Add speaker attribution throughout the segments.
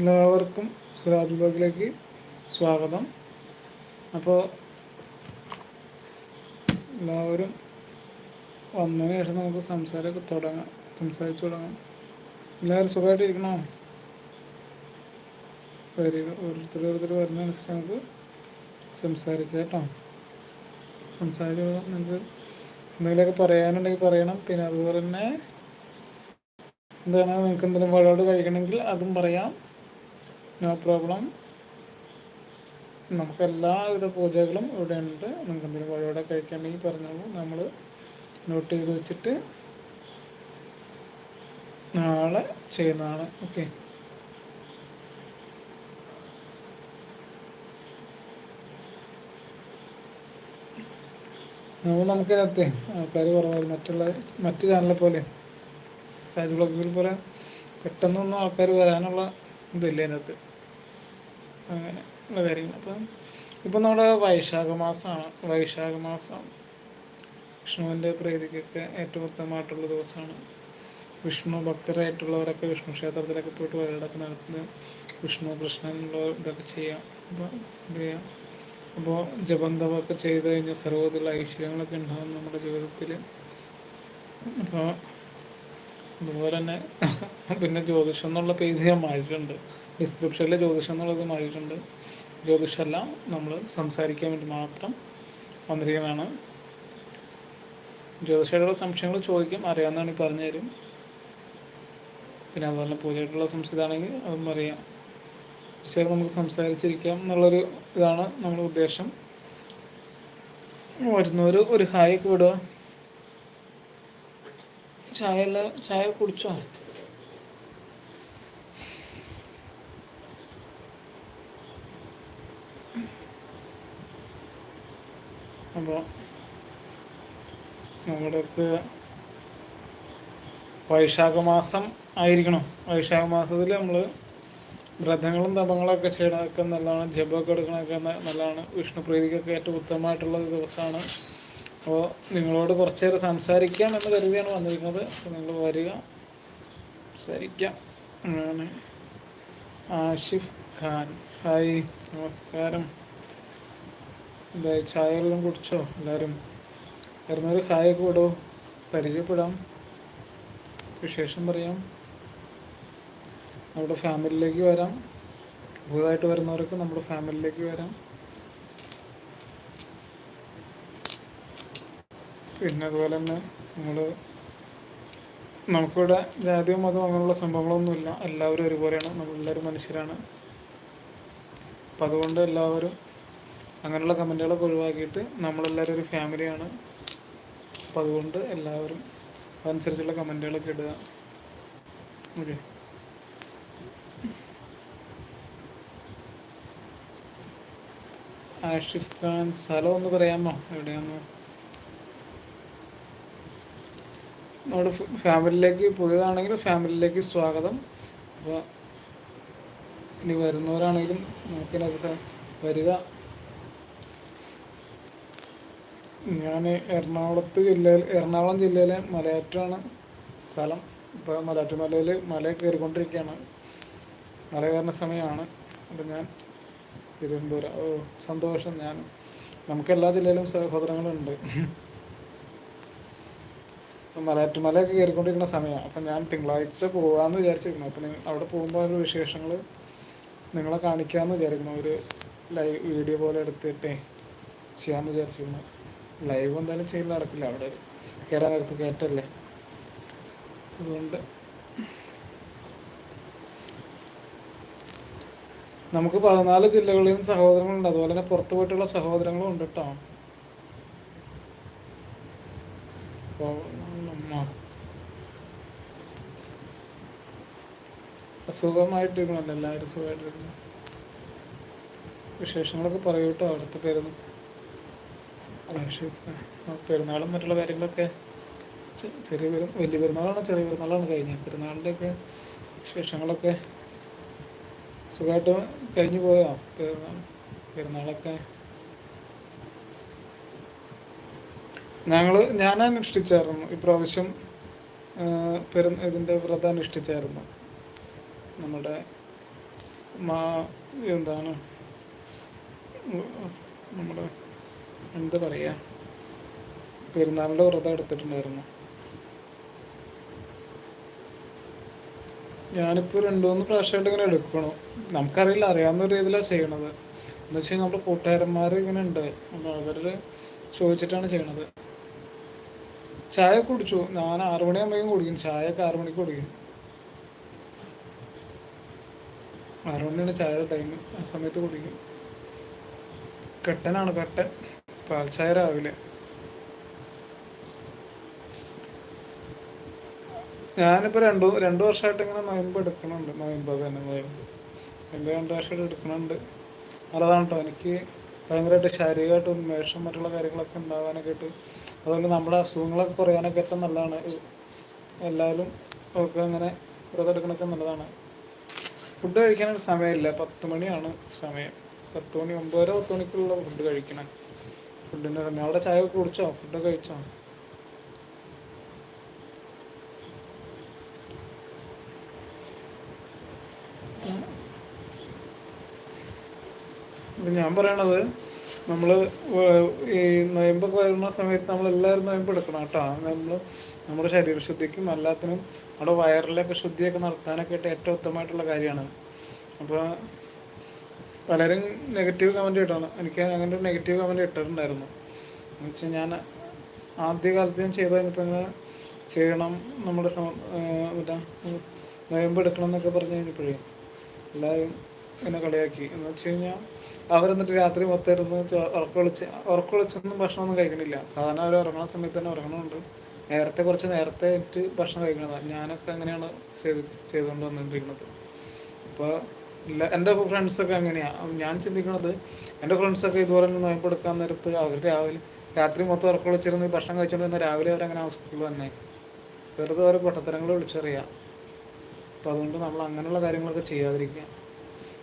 Speaker 1: എല്ലാവർക്കും സിറാജ് ബാഗിലേക്ക് സ്വാഗതം. അപ്പോൾ എല്ലാവരും വന്നതിന് ശേഷം നമുക്ക് സംസാരമൊക്കെ തുടങ്ങാം. സംസാരിച്ചു തുടങ്ങാം. എല്ലാവരും സുഖമായിട്ടിരിക്കണോ? വരിക ഓരോരുത്തർ ഓരോരുത്തർ വരുന്നതനുസരിച്ച് നമുക്ക് സംസാരിക്കാം കേട്ടോ. സംസാരിക്കുമ്പോൾ നിങ്ങൾക്ക് എന്തെങ്കിലുമൊക്കെ പറയാനുണ്ടെങ്കിൽ പറയണം. പിന്നെ അതുപോലെ തന്നെ എന്താണ് നിങ്ങൾക്ക് എന്തെങ്കിലും വഴോട് കഴിക്കണമെങ്കിൽ അതും പറയാം. നോ പ്രോബ്ലം നമുക്ക് എല്ലാവിധ പൂജകളും ഇവിടെ ഉണ്ട് നിങ്ങൾക്ക് എന്തെങ്കിലും വഴിയോടെ കഴിക്കണമെങ്കിൽ പറഞ്ഞോളൂ. നമ്മൾ നോട്ട് ചെയ്ത് വെച്ചിട്ട് നാളെ ചെയ്യുന്നതാണ്. ഓക്കെ നമ്മൾ നമുക്കതിനകത്ത് ആൾക്കാർ കുറവായിരുന്നു മറ്റുള്ള മറ്റു ചാനലെ പോലെ. രാജ് ബ്ലോഗുകൾ പോലെ പെട്ടെന്നൊന്നും ആൾക്കാർ വരാനുള്ള ഇതില്ല അതിനകത്ത് അങ്ങനെ ഉള്ള കാര്യങ്ങൾ. അപ്പം ഇപ്പം നമ്മുടെ വൈശാഖ മാസമാണ്. വൈശാഖ മാസം വിഷ്ണുവിന്റെ പ്രീതിക്കൊക്കെ ഏറ്റവും ഉത്തമമായിട്ടുള്ള ദിവസമാണ്. വിഷ്ണു ഭക്തരായിട്ടുള്ളവരൊക്കെ വിഷ്ണു ക്ഷേത്രത്തിലൊക്കെ പോയിട്ട് വഴികളൊക്കെ നടത്തുന്നത് വിഷ്ണു കൃഷ്ണനുള്ള ഇതൊക്കെ ചെയ്യാം. അപ്പോൾ എന്ത് ചെയ്യാം? അപ്പോൾ ജപന്തമൊക്കെ ചെയ്ത് കഴിഞ്ഞാൽ സർവത്തിലുള്ള ഐശ്വര്യങ്ങളൊക്കെ ഉണ്ടാകും നമ്മുടെ ജീവിതത്തിൽ. അപ്പോൾ അതുപോലെ തന്നെ പിന്നെ ജ്യോതിഷം എന്നുള്ള പേജ് ഞാൻ മാറിയിട്ടുണ്ട് ഡിസ്ക്രിപ്ഷനിൽ ജ്യോതിഷം എന്നുള്ളത് മാറിയിട്ടുണ്ട്. ജ്യോതിഷമല്ല നമ്മൾ സംസാരിക്കാൻ വേണ്ടി മാത്രം വന്നിരിക്കുന്നതാണ്. ജ്യോതിഷയുടെ സംശയങ്ങൾ ചോദിക്കും അറിയാവുന്നതാണെങ്കിൽ പറഞ്ഞു തരും പിന്നെ അതുപോലെ പൂജയായിട്ടുള്ള സംശയമാണെങ്കിൽ അതും അറിയാം. ശരി നമുക്ക് സംസാരിച്ചിരിക്കാം എന്നുള്ളൊരു ഇതാണ് നമ്മുടെ ഉദ്ദേശം. വരുന്നവർ ഒരു ഹായ് വിടുക ചായ ചായ കുടിച്ചോ? അപ്പോൾ നമ്മുടെയൊക്കെ വൈശാഖ മാസം ആയിരിക്കണം. വൈശാഖ മാസത്തിൽ നമ്മൾ വ്രതങ്ങളും തപങ്ങളൊക്കെ ചെയ്യണതൊക്കെ നല്ലതാണ്. ജപമൊക്കെ എടുക്കണതൊക്കെ നല്ലതാണ്. വിഷ്ണു പ്രീതിക്കൊക്കെ ഏറ്റവും ഉത്തമമായിട്ടുള്ള ദിവസമാണ്. അപ്പോൾ നിങ്ങളോട് കുറച്ച് നേരം സംസാരിക്കാം എന്ന് കരുതിയാണ് വന്നിരിക്കുന്നത്. അപ്പോൾ നിങ്ങൾ വരിക. സംസാരിക്കാം. ആണ്. ആഷിഫ് ഖാൻ. ഹായ്. നമസ്കാരം. എന്താ ചായ എല്ലാം കുടിച്ചോ എല്ലാവരും വരുന്നവർ ഹായൊക്കെ വിടോ പരിചയപ്പെടാം. വിശേഷം പറയാം. നമ്മുടെ ഫാമിലിയിലേക്ക് വരാം. പുതുതായിട്ട് വരുന്നവർക്ക് നമ്മുടെ ഫാമിലിയിലേക്ക് വരാം. പിന്നെ അതുപോലെ തന്നെ നമ്മൾ നമുക്കിവിടെ ജാതിയോ മതം അങ്ങനെയുള്ള സംഭവങ്ങളൊന്നുമില്ല. എല്ലാവരും ഒരുപോലെയാണ്. നമ്മളെല്ലാവരും മനുഷ്യരാണ്. അപ്പം അതുകൊണ്ട് എല്ലാവരും അങ്ങനെയുള്ള കമന്റുകളൊക്കെ ഒഴിവാക്കിയിട്ട് നമ്മളെല്ലാവരും ഒരു ഫാമിലിയാണ്. അപ്പോൾ അതുകൊണ്ട് എല്ലാവരും അതനുസരിച്ചുള്ള കമന്റുകളൊക്കെ ഇടുക. ഓക്കെ. ആഷിഫ് ഖാൻ സ്ഥലം ഒന്ന് പറയാമോ? എവിടെയാണെന്ന് നമ്മുടെ ഫാമിലിയിലേക്ക് പുതിയതാണെങ്കിൽ ഫാമിലിയിലേക്ക് സ്വാഗതം. അപ്പോൾ ഇനി വരുന്നവരാണെങ്കിലും നമുക്കിനൊക്കെ വരിക. ഞാൻ എറണാകുളത്ത് ജില്ലയിൽ എറണാകുളം ജില്ലയിലെ മലയാറ്റാണ് സ്ഥലം. ഇപ്പോൾ മലയാറ്റുമലയിൽ മല കയറിക്കൊണ്ടിരിക്കുകയാണ്. മല കയറുന്ന സമയമാണ്. അപ്പം ഞാൻ തിരുവനന്തപുരം ഓ സന്തോഷം ഞാൻ. നമുക്ക് എല്ലാ ജില്ലയിലും സഹോദരങ്ങളുണ്ട്. മലയാറ്റുമലയൊക്കെ കയറിക്കൊണ്ടിരിക്കുന്ന സമയമാണ്. അപ്പം ഞാൻ തിങ്കളാഴ്ച പോകാമെന്ന് വിചാരിച്ചിരുന്നു. അപ്പം അവിടെ പോകുമ്പോൾ ഒരു വിശേഷങ്ങൾ നിങ്ങളെ കാണിക്കാമെന്ന് വിചാരിക്കുന്നു. ഒരു ലൈവ് വീഡിയോ പോലെ എടുത്തിട്ടേ ചെയ്യാമെന്ന് വിചാരിച്ചിരുന്നു. ലൈവ് എന്തായാലും ചെയ്ത് നടക്കില്ല. അവിടെ കയറാൻ നേരത്ത് കയറ്റല്ലേ അതുകൊണ്ട് നമുക്ക് പതിനാല് ജില്ലകളിൽ നിന്ന് സഹോദരങ്ങളുണ്ട്. അതുപോലെ തന്നെ പുറത്തു പോയിട്ടുള്ള സഹോദരങ്ങളും ഉണ്ട് കേട്ടോ സുഖമായിട്ടിരുന്നല്ലോ എല്ലാവരും സുഖമായിട്ടിരുന്നു. വിശേഷങ്ങളൊക്കെ പറയൂട്ടോ അടുത്ത പേരൊന്നും പെരുന്നാളും മറ്റുള്ള കാര്യങ്ങളൊക്കെ ചെറിയ പെരു വലിയ പെരുന്നാളാണ് ചെറിയ പെരുന്നാളാണ് കഴിഞ്ഞത്. പെരുന്നാളിന്റെയൊക്കെ വിശേഷങ്ങളൊക്കെ സുഖമായിട്ട് കഴിഞ്ഞു പോയോ? പെരുന്നാളൊക്കെ? ഞങ്ങൾ ഞാൻ അനുഷ്ഠിച്ചായിരുന്നു ഇപ്രാവശ്യം പെരു ഇതിന്റെ വ്രതം അനുഷ്ഠിച്ചായിരുന്നു നമ്മുടെ മാ എന്താണ് നമ്മുടെ എന്താ പറയുക പെരുന്നാളിന്റെ വ്രതം എടുത്തിട്ടുണ്ടായിരുന്നു. ഞാനിപ്പോൾ രണ്ട് മൂന്ന് പ്രാവശ്യമായിട്ട് ഇങ്ങനെ എടുക്കണം. നമുക്കറിയില്ല അറിയാവുന്ന ഒരു രീതിയിലാണ് ചെയ്യണത്. എന്ന് വെച്ചാൽ നമ്മുടെ കൂട്ടുകാരന്മാർ ഇങ്ങനെ ഉണ്ട്. അവർ ചോദിച്ചിട്ടാണ് ചെയ്യണത്. ചായ കുടിച്ചു. ഞാൻ ആറു മണിയാകുമ്പോഴേക്കും കുടിക്കും. ചായ ഒക്കെ ആറു മണിക്ക് കുടിക്കും. ആറു മണിയാണ് ചായയുടെ ടൈം ആ സമയത്ത് കുടിക്കും. കെട്ടനാണ് കട്ടൻ. പാൽ ചായ രാവിലെ. ഞാനിപ്പോൾ രണ്ടു രണ്ടു വർഷമായിട്ട് ഇങ്ങനെ നോയമ്പ് എടുക്കണുണ്ട്. നോയമ്പ് തന്നെ നോയമ്പ്. എന്റെ രണ്ട് വർഷമായിട്ട് എടുക്കണുണ്ട്. നല്ലതാണ് കേട്ടോ എനിക്ക് ഭയങ്കരമായിട്ട് ശാരീരികമായിട്ട് ഉന്മേഷം മറ്റുള്ള കാര്യങ്ങളൊക്കെ ഉണ്ടാകാനൊക്കെ ആയിട്ട് അതുകൊണ്ട് നമ്മുടെ അസുഖങ്ങളൊക്കെ കുറയാനൊക്കെ ഏറ്റവും നല്ലതാണ്. എല്ലാവരും ഒക്കെ അങ്ങനെ വ്രതം എടുക്കണൊക്കെ നല്ലതാണ്. ഫുഡ് കഴിക്കാനൊരു സമയമില്ല. പത്ത് മണിയാണ് സമയം. പത്ത് മണി ഒമ്പതര പത്ത് മണിക്കുള്ള ഫുഡ് കഴിക്കണം. ഫുഡിന്റെ സമയം അവിടെ ചായ കുടിച്ചോ? ഫുഡ് കഴിച്ചോ? ഞാൻ പറയണത് നമ്മൾ ഈ നോയമ്പൊക്കെ വരുന്ന സമയത്ത് നമ്മൾ എല്ലാവരും നൊയമ്പ് എടുക്കണം കേട്ടോ. നമ്മൾ നമ്മുടെ ശരീരശുദ്ധിക്കും എല്ലാത്തിനും നമ്മുടെ വയറിലൊക്കെ ശുദ്ധിയൊക്കെ നടത്താനൊക്കെ ആയിട്ട് ഏറ്റവും ഉത്തമമായിട്ടുള്ള കാര്യമാണ്. അപ്പോൾ പലരും നെഗറ്റീവ് കമന്റ് ഇട്ടാണ്. എനിക്ക് അങ്ങനെ ഒരു നെഗറ്റീവ് കമന്റ് ഇട്ടിട്ടുണ്ടായിരുന്നു. എന്ന് വെച്ചാൽ ഞാൻ ആദ്യ കാലത്ത് ഞാൻ ചെയ്ത് കഴിഞ്ഞപ്പോൾ ഇങ്ങനെ ചെയ്യണം നമ്മുടെ മറ്റേ നൊയമ്പ് എടുക്കണം എന്നൊക്കെ പറഞ്ഞു കഴിഞ്ഞപ്പോഴേ എല്ലാവരും എന്നെ കളിയാക്കി. എന്ന് വെച്ച് കഴിഞ്ഞാൽ അവരെന്നിട്ട് രാത്രി മൊത്തം ഇരുന്ന് ഉറക്കൊളിച്ച് ഉറക്കൊളിച്ചൊന്നും ഭക്ഷണമൊന്നും കഴിക്കണില്ല. സാധാരണ അവർ ഉറങ്ങുന്ന സമയത്ത് തന്നെ ഉറങ്ങണമുണ്ട് നേരത്തെ കുറച്ച് നേരത്തെ എനിക്ക് ഭക്ഷണം കഴിക്കണതാണ് ഞാനൊക്കെ അങ്ങനെയാണ് ചെയ്ത് ചെയ്തുകൊണ്ട് വന്നിട്ടിരിക്കുന്നത്. അപ്പോൾ ഇല്ല എന്റെ ഫ്രണ്ട്സൊക്കെ അങ്ങനെയാണ് ഞാൻ ചിന്തിക്കുന്നത് എന്റെ ഫ്രണ്ട്സൊക്കെ ഇതുപോലെ നോയമ്പ് എടുക്കാൻ നേരത്ത് അവർ രാവിലെ രാത്രി മൊത്തം ഉറക്കൊളിച്ചിരുന്ന് ഭക്ഷണം കഴിച്ചുകൊണ്ടിരുന്ന രാവിലെ അവരങ്ങനെ ഹോസ്പിറ്റലിൽ തന്നെ വെറുതെ ഓരോ പൊട്ടത്തരങ്ങൾ വിളിച്ചറിയാം. അപ്പോൾ അതുകൊണ്ട് നമ്മൾ അങ്ങനെയുള്ള കാര്യങ്ങളൊക്കെ ചെയ്യാതിരിക്കുക.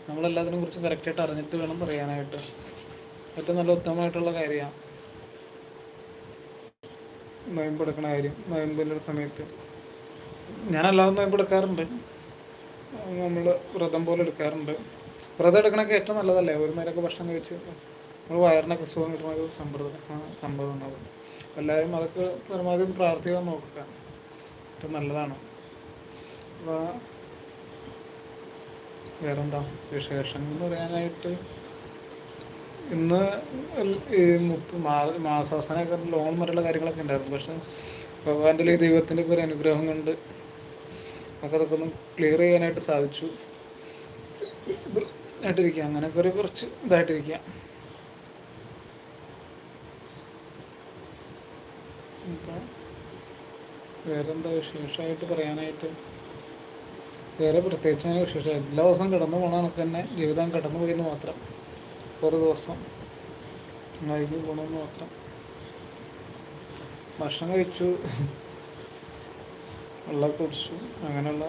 Speaker 1: നമ്മളെല്ലാത്തിനെ കുറിച്ച് കറക്റ്റായിട്ട് അറിഞ്ഞിട്ട് വേണം പറയാനായിട്ട്. ഏറ്റവും നല്ല ഉത്തമമായിട്ടുള്ള കാര്യമാണ് നോയമ്പെടുക്കണ കാര്യം നോയമ്പിന്റെ സമയത്ത്. ഞാനല്ലാതെ നോയമ്പെടുക്കാറുണ്ട് നമ്മൾ വ്രതം പോലെ എടുക്കാറുണ്ട്. വ്രതം എടുക്കണൊക്കെ ഏറ്റവും നല്ലതല്ലേ? ഒരു നേരമൊക്കെ ഭക്ഷണം കഴിച്ച് നമ്മൾ വയറിനൊക്കെ സുഖം കിട്ടുന്ന ഒരു സമ്പ്രദായം സംഭവം ഉണ്ടാവും. എല്ലാവരും അതൊക്കെ പരമാവധി പ്രാർത്ഥിക്കാൻ നോക്കുക. ഏറ്റവും നല്ലതാണ്. അപ്പോൾ വേറെന്താ വിശേഷങ്ങൾ എന്ന് പറയാനായിട്ട്? ഇന്ന് ഈ മുപ്പ മാസാവസാനമൊക്കെ ലോൺ മറ്റുള്ള കാര്യങ്ങളൊക്കെ ഉണ്ടായിരുന്നു. പക്ഷെ ഭഗവാന്റെ ദൈവത്തിന്റെ ഒരു അനുഗ്രഹം കൊണ്ട് അതൊക്കെ ഒന്ന് ക്ലിയർ ചെയ്യാനായിട്ട് സാധിച്ചു. ഇത് ആയിട്ടിരിക്കുക അങ്ങനെയൊക്കെ ഒരു കുറച്ച് ഇതായിട്ടിരിക്കുക വേറെന്താ വിശേഷമായിട്ട് പറയാനായിട്ട്? വേറെ പ്രത്യേകിച്ച് അങ്ങനെ വിശേഷം എല്ലാ ദിവസവും കിടന്നു പോകണ കണക്ക് തന്നെ ജീവിതം കടന്നു പോയെന്ന് മാത്രം. ഒരു ദിവസം അതിന് പോകണമെന്ന് മാത്രം. ഭക്ഷണം കഴിച്ചു. വെള്ളം കുടിച്ചു അങ്ങനെയുള്ള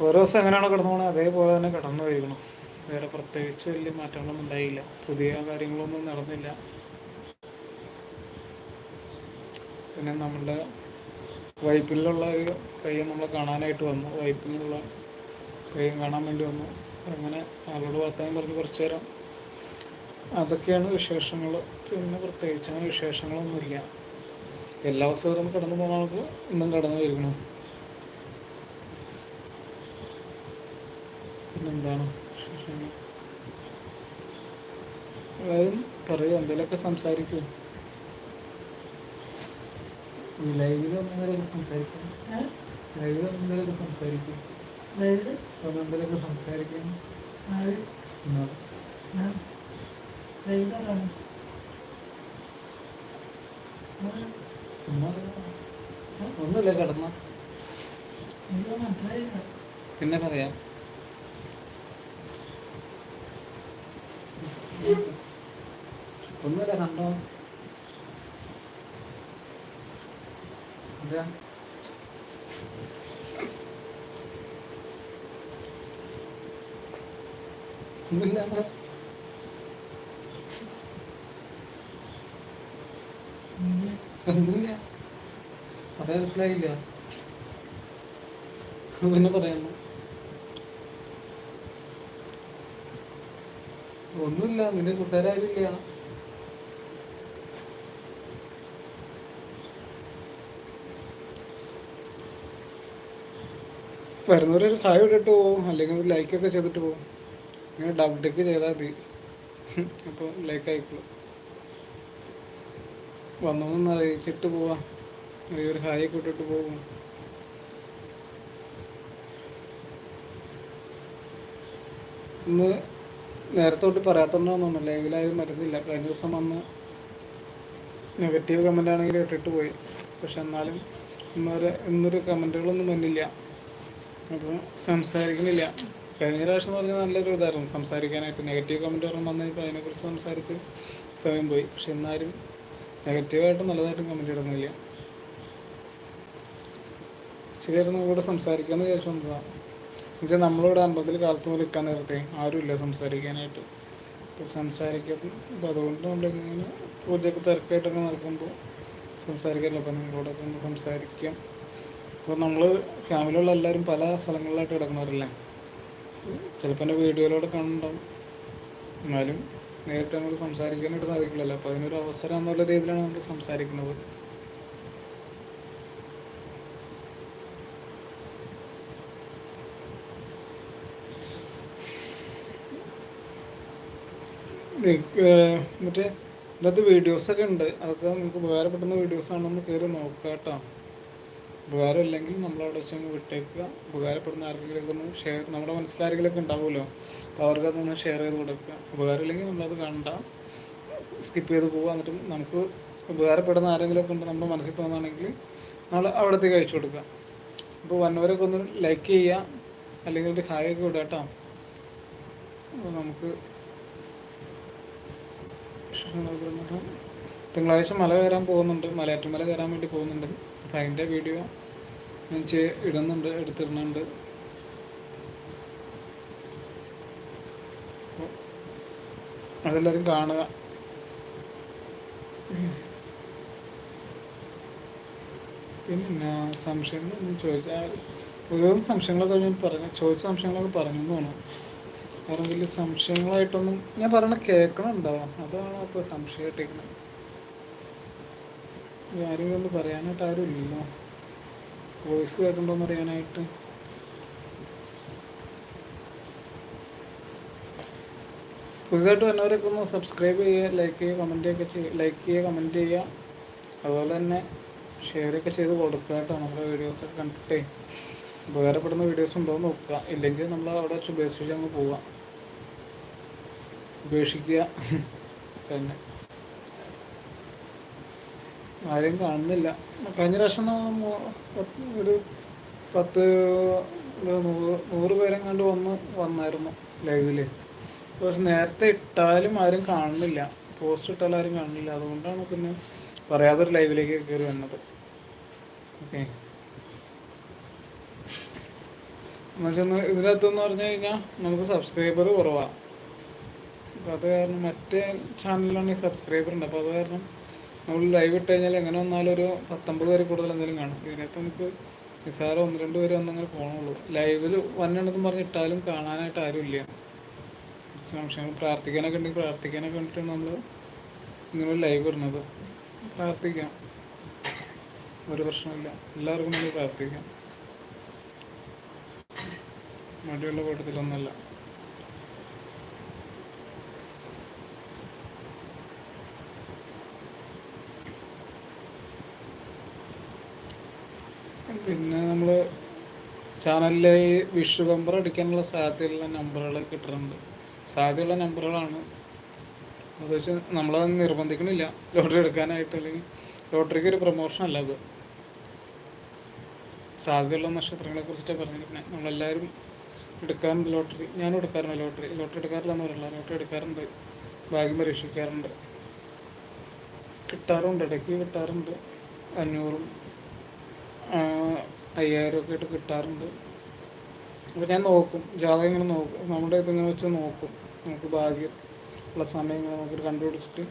Speaker 1: ഓരോ ദിവസം എങ്ങനെയാണ് കിടന്നു പോകണത് അതേപോലെ തന്നെ കിടന്നു കഴിക്കണം. വേറെ പ്രത്യേകിച്ച് വലിയ മാറ്റങ്ങളൊന്നും ഉണ്ടായില്ല. പുതിയ കാര്യങ്ങളൊന്നും നടന്നില്ല. പിന്നെ നമ്മുടെ വൈപ്പിലുള്ള ഒരു കയ്യും നമ്മളെ കാണാനായിട്ട് വന്നു. വൈപ്പിലുള്ള കയ്യും കാണാൻ വേണ്ടി വന്നു. അങ്ങനെ ആളോട് വർത്താനം പറഞ്ഞ് കുറച്ച് നേരം. അതൊക്കെയാണ് വിശേഷങ്ങൾ പിന്നെ പ്രത്യേകിച്ച് അങ്ങനെ വിശേഷങ്ങളൊന്നുമില്ല. എല്ലാ ദിവസവും കടന്നു പോകുന്ന ആൾക്ക് ഇന്നും കടന്നു വരുന്നു പിന്നെന്താണ് വിശേഷങ്ങൾ? എല്ലാവരും പറയൂ എന്തെങ്കിലുമൊക്കെ സംസാരിക്കൂ. ലൈവിൽ ഒന്നെന്തെങ്കിലും സംസാരിക്കും. ലൈവിൽ ഒന്നെന്തെങ്കിലും സംസാരിക്കും. ഒന്നെന്തെങ്കിലുമൊക്കെ സംസാരിക്കും. ഒന്നുമില്ല കിടന്ന. പിന്നെ പറയാം. ഒന്നുമില്ല കണ്ടോ? ഒന്നുമില്ല. മനസ്സിലായില്ല. പിന്നെ പറയാമോ ഒന്നുമില്ല നിന്റെ കൂട്ടുകാരില്ല വരുന്നവരൊരു ഹായ് ഇട്ടിട്ട് പോകും അല്ലെങ്കിൽ ഒരു ലൈക്കൊക്കെ ചെയ്തിട്ട് പോകും ഇങ്ങനെ ഡബ് ടിക്ക് ചെയ്താൽ മതി. അപ്പോൾ ലൈക്ക് ആയിക്കോളും. വന്നൊന്നും അറിയിച്ചിട്ട് പോവാം. ഒരു ഹായ് കൂട്ടിട്ട് പോകും. ഇന്ന് നേരത്തെ തൊട്ട് പറയാത്തോണ്ടാണെന്നു ലൈവിലായാലും മരുന്നില്ല. കഴിഞ്ഞ ദിവസം വന്ന് നെഗറ്റീവ് കമന്റ് ആണെങ്കിൽ ഇട്ടിട്ട് പോയി. പക്ഷെ എന്നാലും ഇന്നൊരു ഇന്നൊരു കമന്റുകളൊന്നും വന്നില്ല. അപ്പോൾ സംസാരിക്കുന്നില്ല കഴിഞ്ഞ പ്രാവശ്യം എന്ന് പറഞ്ഞാൽ നല്ലൊരു ഇതായിരുന്നു. സംസാരിക്കാനായിട്ട് നെഗറ്റീവ് കമന്റ് പറഞ്ഞു വന്നപ്പോൾ അതിനെക്കുറിച്ച് സംസാരിച്ച് സമയം പോയി. പക്ഷെ എന്നാലും നെഗറ്റീവായിട്ടും നല്ലതായിട്ടും കമന്റ് ഇടുന്നില്ല. ശരിയായിരുന്നു കൂടെ സംസാരിക്കാമെന്ന് വിചാരിച്ചു വന്നതാണ് എന്നുവെച്ചാൽ നമ്മളിവിടെ അമ്പലത്തിൽ കാലത്ത് നിൽക്കാൻ നേരത്തെ ആരുമില്ല സംസാരിക്കാനായിട്ട്. അപ്പോൾ സംസാരിക്കാൻ അപ്പോൾ അതുകൊണ്ട് നമ്മളിങ്ങനെ പൂജയൊക്കെ തിരക്കായിട്ടൊക്കെ നടക്കുമ്പോൾ സംസാരിക്കാറില്ല. അപ്പോൾ നിങ്ങളോടൊക്കെ ഒന്ന് സംസാരിക്കാം. അപ്പോൾ നമ്മൾ ഫാമിലിയുള്ള എല്ലാവരും പല സ്ഥലങ്ങളിലായിട്ട് കിടക്കുന്നവരല്ലേ? ചിലപ്പോൾ എന്റെ വീഡിയോയിലൂടെ കാണുന്നുണ്ടാവും. എന്നാലും നേരിട്ട് നമുക്ക് സംസാരിക്കാനായിട്ട് സാധിക്കില്ലല്ലോ. അപ്പോൾ അതിനൊരു അവസരം എന്നുള്ള രീതിയിലാണ് നമ്മൾ സംസാരിക്കുന്നത്. മറ്റേ ഇതിനകത്ത് വീഡിയോസൊക്കെ ഉണ്ട്. അതൊക്കെ നിങ്ങൾക്ക് ഉപകാരപ്പെടുന്ന വീഡിയോസ് ആണെന്ന് കയറി നോക്കുക കേട്ടോ. ഉപകാരമില്ലെങ്കിൽ നമ്മളവിടെ വെച്ച് വിട്ടേക്കുക. ഉപകാരപ്പെടുന്ന ആർക്കെങ്കിലും ഒന്ന് ഷെയർ നമ്മുടെ മനസ്സിലാരെങ്കിലൊക്കെ ഉണ്ടാവുമല്ലോ. അപ്പോൾ അവർക്ക് അതൊന്ന് ഷെയർ ചെയ്ത് കൊടുക്കുക. ഉപകാരമില്ലെങ്കിൽ നമ്മളത് കണ്ട സ്കിപ്പ് ചെയ്ത് പോവുക. എന്നിട്ട് നമുക്ക് ഉപകാരപ്പെടുന്ന ആരെങ്കിലുമൊക്കെ ഉണ്ട് നമ്മുടെ മനസ്സിൽ തോന്നുകയാണെങ്കിൽ നമ്മൾ അവിടത്തേക്ക് അയച്ചു കൊടുക്കുക. അപ്പോൾ വന്നവരൊക്കെ ഒന്ന് ലൈക്ക് ചെയ്യുക. അല്ലെങ്കിൽ ഒരു ഹായ് ഒക്കെ വിടുക കേട്ടോ. നമുക്ക് തിങ്കളാഴ്ച മല കയറാൻ പോകുന്നുണ്ട്. മലയാറ്റുമല കയറാൻ വേണ്ടി പോകുന്നുണ്ട്. അപ്പം അതിന്റെ വീഡിയോ ഞാൻ ഇടുന്നുണ്ട് എടുത്തിടുന്നുണ്ട്. അതെല്ലാവരും കാണുക. പിന്നെ സംശയങ്ങളൊന്നും ചോദിച്ചാൽ ഓരോ സംശയങ്ങളൊക്കെ ഞാൻ പറഞ്ഞു ചോദിച്ച സംശയങ്ങളൊക്കെ പറഞ്ഞു തോന്നുന്നു വേറെ വലിയ സംശയങ്ങളായിട്ടൊന്നും ഞാൻ പറയണ കേൾക്കണുണ്ടോ അതാണ് അപ്പോൾ സംശയമായിട്ടിരിക്കുന്നത് ആരും ഒന്ന് പറയാനായിട്ട് ആരും ഇല്ലല്ലോ വോയിസ് കേൾക്കണ്ടോന്ന് അറിയാനായിട്ട്. പുതിയതായിട്ട് വന്നവരൊക്കെ ഒന്ന് സബ്സ്ക്രൈബ് ചെയ്യുക ലൈക്ക് ചെയ്യുക കമന്റ് ഒക്കെ ചെയ്യുക ലൈക്ക് ചെയ്യുക കമന്റ് ചെയ്യുക. അതുപോലെ തന്നെ ഷെയർ ഒക്കെ ചെയ്ത് കൊടുക്കുക കേട്ടോ നമ്മുടെ വീഡിയോസൊക്കെ കണ്ടിട്ടേ. ഉപകാരപ്പെടുന്ന വീഡിയോസ് ഉണ്ടോ എന്ന് നോക്കുക. ഇല്ലെങ്കിൽ നമ്മൾ അവിടെ വെച്ച് ഉപേക്ഷിച്ച് അങ്ങ് പോവുക. ഉപേക്ഷിക്കുക. തന്നെ. ആരെയും കാണുന്നില്ല. കഴിഞ്ഞ പ്രാവശ്യം ഒരു പത്ത് നൂറ് നൂറ് പേരെ കണ്ട് വന്ന് വന്നായിരുന്നു ലൈവിൽ പക്ഷെ നേരത്തെ ഇട്ടാലും ആരും കാണുന്നില്ല. പോസ്റ്റ് ഇട്ടാലും ആരും കാണുന്നില്ല. അതുകൊണ്ടാണ് പിന്നെ പറയാതൊരു ലൈവിലേക്ക് കയറി വന്നത്. ഓക്കെ എന്നുവെച്ചാൽ ഇതിനകത്തെന്ന് പറഞ്ഞു കഴിഞ്ഞാൽ നമുക്ക് സബ്സ്ക്രൈബർ കുറവാണ് അപ്പോൾ അത് കാരണം മറ്റേ ഈ സബ്സ്ക്രൈബർ ഉണ്ട്. അപ്പോൾ അത് കാരണം നമ്മൾ ലൈവ് ഇട്ട് കഴിഞ്ഞാൽ എങ്ങനെ വന്നാലും ഒരു പത്തൊമ്പത് പേര് കൂടുതൽ എന്തെങ്കിലും കാണും. ഇതിനകത്ത് നമുക്ക് നിസ്സാരം ഒന്ന് രണ്ട് പേര് വന്നങ്ങനെ പോകണുള്ളൂ ലൈവിൽ വന്നെണ്ണെന്ന് പറഞ്ഞ് ഇട്ടാലും കാണാനായിട്ട് ആരുമില്ല സംശയങ്ങൾ പ്രാർത്ഥിക്കാനൊക്കെ ഉണ്ടെങ്കിൽ പ്രാർത്ഥിക്കാനൊക്കെ വേണ്ടിയിട്ടാണ് നമ്മൾ ഇങ്ങനെ ലൈവ് ഇടുന്നത്. പ്രാർത്ഥിക്കാം. ഒരു പ്രശ്നമില്ല എല്ലാവർക്കും വേണ്ടി പ്രാർത്ഥിക്കാം. മടിയുള്ള കൂട്ടത്തിലൊന്നല്ല. പിന്നെ നമ്മൾ ചാനലിൽ വിഷു ബമ്പർ അടിക്കാനുള്ള സാധ്യതയുള്ള നമ്പറുകൾ കിട്ടുന്നുണ്ട് സാധ്യതയുള്ള നമ്പറുകളാണ് അത് വെച്ച് നമ്മളത് നിർബന്ധിക്കണില്ല. ലോട്ടറി എടുക്കാനായിട്ട് അല്ലെങ്കിൽ ലോട്ടറിക്ക് ഒരു പ്രൊമോഷൻ അല്ല അത്. സാധ്യതയുള്ള നക്ഷത്രങ്ങളെ കുറിച്ചിട്ട് പറഞ്ഞിരിക്കുന്നത് നമ്മളെല്ലാവരും എടുക്കാറുണ്ട് ലോട്ടറി. ഞാനും എടുക്കാറുണ്ട് ലോട്ടറി. ലോട്ടറി എടുക്കാറില്ലെന്ന് പറയില്ല ലോട്ടറി എടുക്കാറുണ്ട്. ഭാഗ്യം പരീക്ഷിക്കാറുണ്ട്. കിട്ടാറുണ്ട്. ഇടയ്ക്ക് കിട്ടാറുണ്ട്. അഞ്ഞൂറും അയ്യായിരം ഒക്കെ ആയിട്ട് കിട്ടാറുണ്ട്. അപ്പോൾ ഞാൻ നോക്കും. ജാതകം ഇങ്ങനെ നോക്കും. നമ്മുടെ ഇതിങ്ങനെ വെച്ച് നോക്കും. നമുക്ക് ഭാഗ്യം ഉള്ള സമയം ഇങ്ങനെ നോക്കിയിട്ട് കണ്ടുപിടിച്ചിട്ട്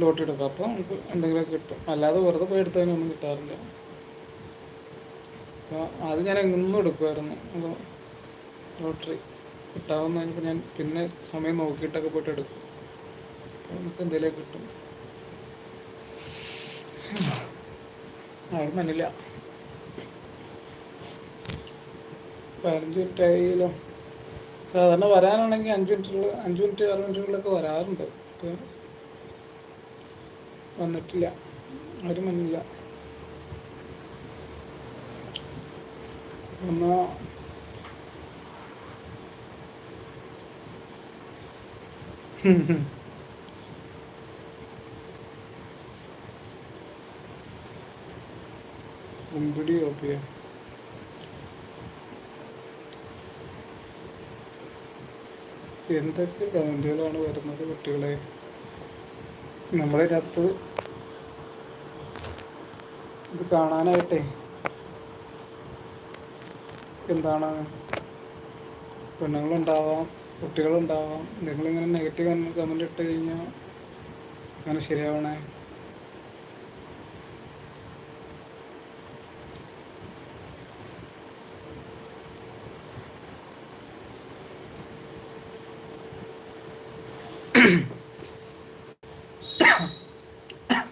Speaker 1: ലോട്ടറി എടുക്കാം. അപ്പോൾ നമുക്ക് എന്തെങ്കിലുമൊക്കെ കിട്ടും. അല്ലാതെ വെറുതെ പോയി എടുത്തതിനൊന്നും കിട്ടാറില്ല. അപ്പോൾ അത് ഞാൻ എങ്ങും എടുക്കുമായിരുന്നു. അപ്പോൾ ലോട്ടറി കിട്ടാവുന്ന ഞാൻ പിന്നെ സമയം നോക്കിയിട്ടൊക്കെ പോയിട്ട് എടുക്കും. നമുക്ക് എന്തെങ്കിലും കിട്ടും. ആരും മനില്ല പതിനഞ്ച് മിനിറ്റ് ആയാലും സാധാരണ വരാനാണെങ്കിൽ അഞ്ച് മിനിറ്റുള്ള അഞ്ച് മിനിറ്റ് ആറ് മിനിറ്റുകളിലൊക്കെ വരാറുണ്ട്. വന്നിട്ടില്ല. ആരും മനില്ല എന്നാ കുമ്പിടി ഓപ്പിയ എന്തൊക്കെ കമന്റുകളാണ് വരുന്നത് കുട്ടികളെ? നമ്മളിതിനകത്ത് ഇത് കാണാനായിട്ടെ എന്താണ്? പെണ്ണുങ്ങളുണ്ടാവാം. കുട്ടികളുണ്ടാവാം. നിങ്ങളിങ്ങനെ നെഗറ്റീവ് കമന്റ് ഇട്ട് കഴിഞ്ഞാൽ അങ്ങനെ ശരിയാവണേ?